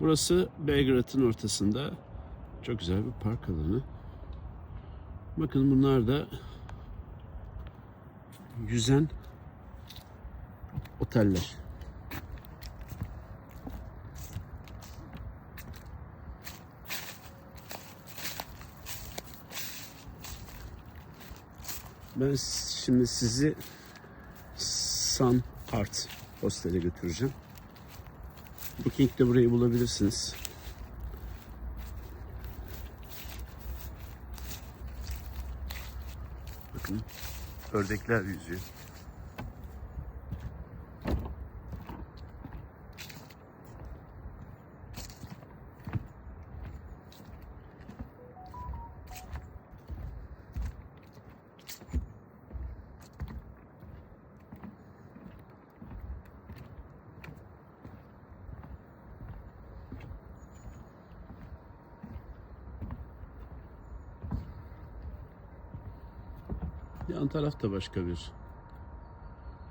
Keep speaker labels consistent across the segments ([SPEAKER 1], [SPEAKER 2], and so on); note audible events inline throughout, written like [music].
[SPEAKER 1] Burası Belgrad'ın ortasında. Çok güzel bir park alanı. Bakın bunlar da yüzen oteller. Ben şimdi sizi Sun Art Hostel'e götüreceğim. Booking'de burayı bulabilirsiniz. Bakın ördekler yüzüyor. Yan taraf da başka bir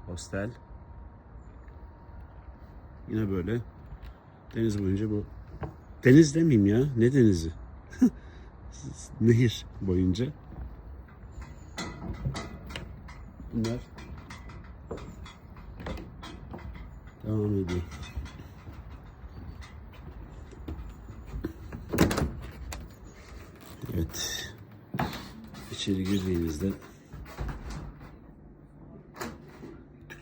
[SPEAKER 1] hostel. Yine böyle deniz boyunca bu. Deniz demeyeyim ya. Ne denizi? [laughs] Nehir boyunca. Bunlar devam ediyor. Evet. İçeri girdiğinizde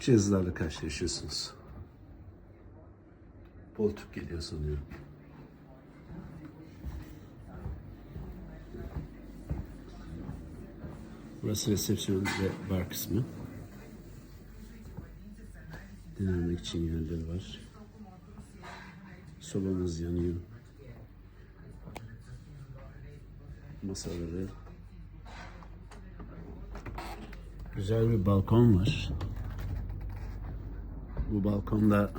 [SPEAKER 1] Türkçe yazılarla karşılaşıyorsunuz. Bol Türk geliyor sanıyorum. Burası resepsiyon ve bar kısmı. Dinlenmek için yerleri var. Sobamız yanıyor. Masaları. Güzel bir balkon var. Bu balkonda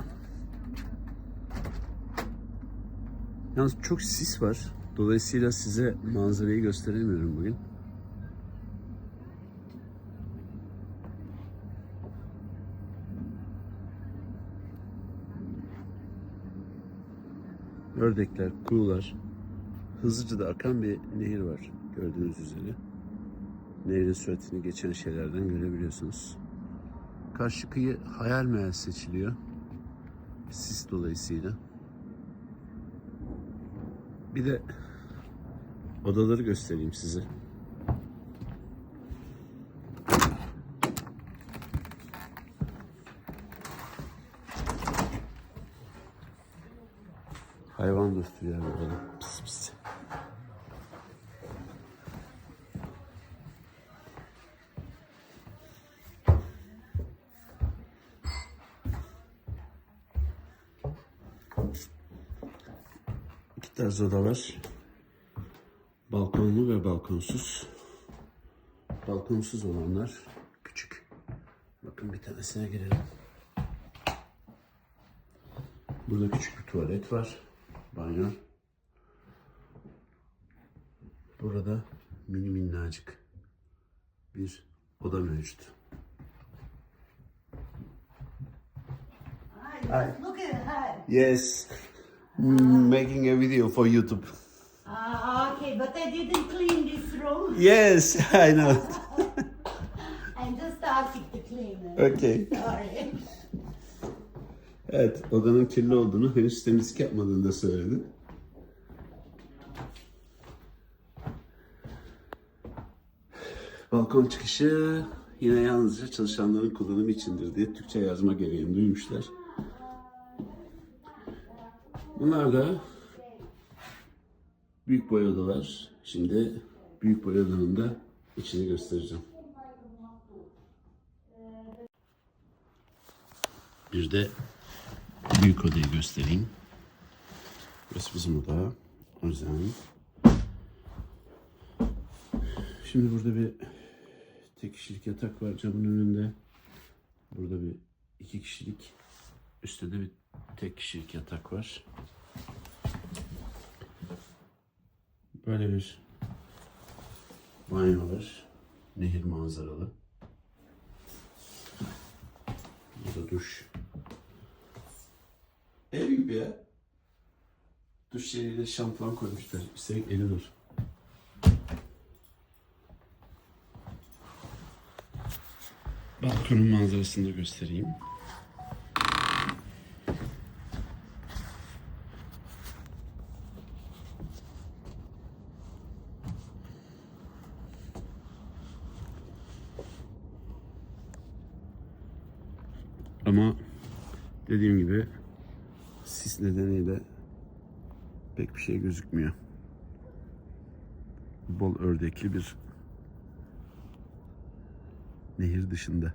[SPEAKER 1] Yalnız çok sis var. Dolayısıyla size manzarayı gösteremiyorum bugün. Ördekler, kuğular, hızlıca da akan bir nehir var gördüğünüz üzere. Nehrin süratini geçen şeylerden görebiliyorsunuz. Karşı kıyı hayal meyal seçiliyor. Sis dolayısıyla. Bir de odaları göstereyim size. Hayvan dostu yani oda. İki tarz oda var. Balkonlu ve balkonsuz. Balkonsuz olanlar küçük. Bakın bir tanesine girelim. Burada küçük bir tuvalet var. Banyo. Burada mini minnacık bir oda mevcut.
[SPEAKER 2] Hi, look at her.
[SPEAKER 1] Yes. Making a video for YouTube.
[SPEAKER 2] Ah, okay, but I didn't clean this room.
[SPEAKER 1] Yes, I know. [laughs]
[SPEAKER 2] I'm just asking to clean it.
[SPEAKER 1] Okay.
[SPEAKER 2] Sorry.
[SPEAKER 1] Evet, odanın kirli olduğunu, henüz temizlik yapmadığını da söyledi. Balkon çıkışı yine yalnızca çalışanların kullanımı içindir diye Türkçe yazma gereğini duymuşlar. Bunlar da büyük boy odalar. Şimdi büyük boy odanın da içini göstereceğim. Bir de büyük odayı göstereyim. Burası bizim oda. O yüzden. Şimdi burada bir tek kişilik yatak var camın önünde. Burada bir iki kişilik. Üstte de bir tek kişilik yatak var. Böyle bir banyo var. Nehir manzaralı. Burada duş. Ev gibi ya. Duş jeliyle şampuan koymuşlar. Üstelik Elinur. Balkonun manzarasını da göstereyim. Ama dediğim gibi sis nedeniyle pek bir şey gözükmüyor. Bol ördekli bir nehir dışında.